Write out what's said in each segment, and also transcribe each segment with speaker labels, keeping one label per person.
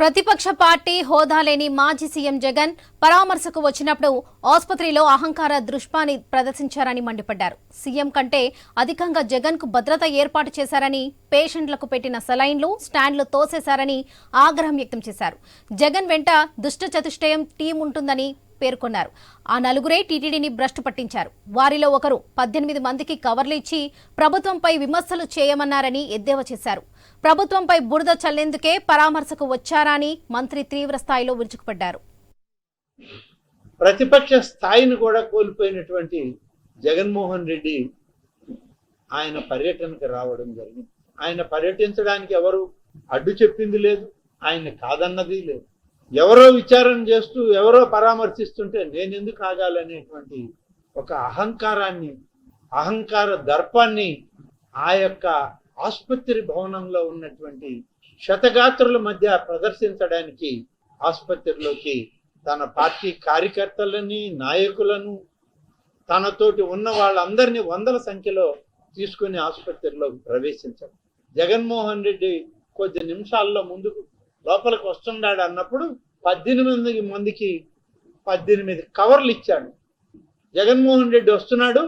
Speaker 1: ప్రతిపక్ష పార్టీ హోదా లేని మాజీ సీఎం జగన్ పరామర్శకు వచ్చినప్పుడు ఆసుపత్రిలో అహంకార దృష్పాన్ని ప్రదర్శించారని మండిపడ్డారు. సీఎం కంటే అధికంగా జగన్కు భద్రత ఏర్పాటు చేశారని పేషెంట్లకు పెట్టిన సెలైన్లు స్టాండ్లు తోసేశారని ఆగ్రహం వ్యక్తం చేశారు. జగన్ వెంట దుష్ట చతుష్టయం టీం ఉంటుందని పేర్కొన్నారు. ఆ నలుగురే టీటీడీని భ్రష్టు పట్టించారు. వారిలో ఒకరు పద్దెనిమిది మందికి కవర్లు ఇచ్చి ప్రభుత్వంపై విమర్శలు చేయమన్నారని ఎద్దేవా చేశారు. ప్రభుత్వంపై బురద చల్లేందుకే పరామర్శకు వచ్చారని మంత్రి తీవ్ర స్థాయిలో విరుచుకుపడ్డారు.
Speaker 2: ప్రతిపక్ష స్థాయిని కూడా కోల్పోయినటువంటి జగన్మోహన్ రెడ్డి ఆయన పర్యటనకు రావడం జరిగింది. ఆయన పర్యటించడానికి ఎవరు అడ్డు చెప్పింది లేదు ఆయన కాదన్నది లేదు. ఎవరో విచారణ చేస్తూ ఎవరో పరామర్శిస్తుంటే నేను ఎందుకు ఆగాలనేటువంటి ఒక అహంకారాన్ని అహంకార దర్పాన్ని ఆ యొక్క ఆసుపత్రి భవనంలో ఉన్నటువంటి శతగాత్రుల మధ్య ప్రదర్శించడానికి ఆసుపత్రిలోకి తన పార్టీ కార్యకర్తలని నాయకులను తనతోటి ఉన్న వాళ్ళందరినీ వందల సంఖ్యలో తీసుకుని ఆసుపత్రిలో ప్రవేశించాడు. జగన్మోహన్ రెడ్డి కొద్ది నిమిషాల్లో ముందుకు లోపలికి వస్తున్నాడు అన్నప్పుడు పద్దెనిమిది మందికి పద్దెనిమిది కవర్లు ఇచ్చాడు. జగన్మోహన్ రెడ్డి వస్తున్నాడు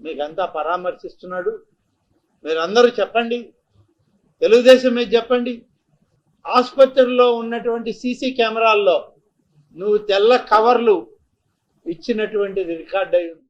Speaker 2: మీకంతా పరామర్శిస్తున్నాడు. మీరందరూ చెప్పండి తెలుగుదేశం మీద చెప్పండి. ఆసుపత్రిలో ఉన్నటువంటి సీసీ కెమెరాల్లో నువ్వు తెల్ల కవర్లు ఇచ్చినటువంటిది రికార్డ్ అయి ఉంది.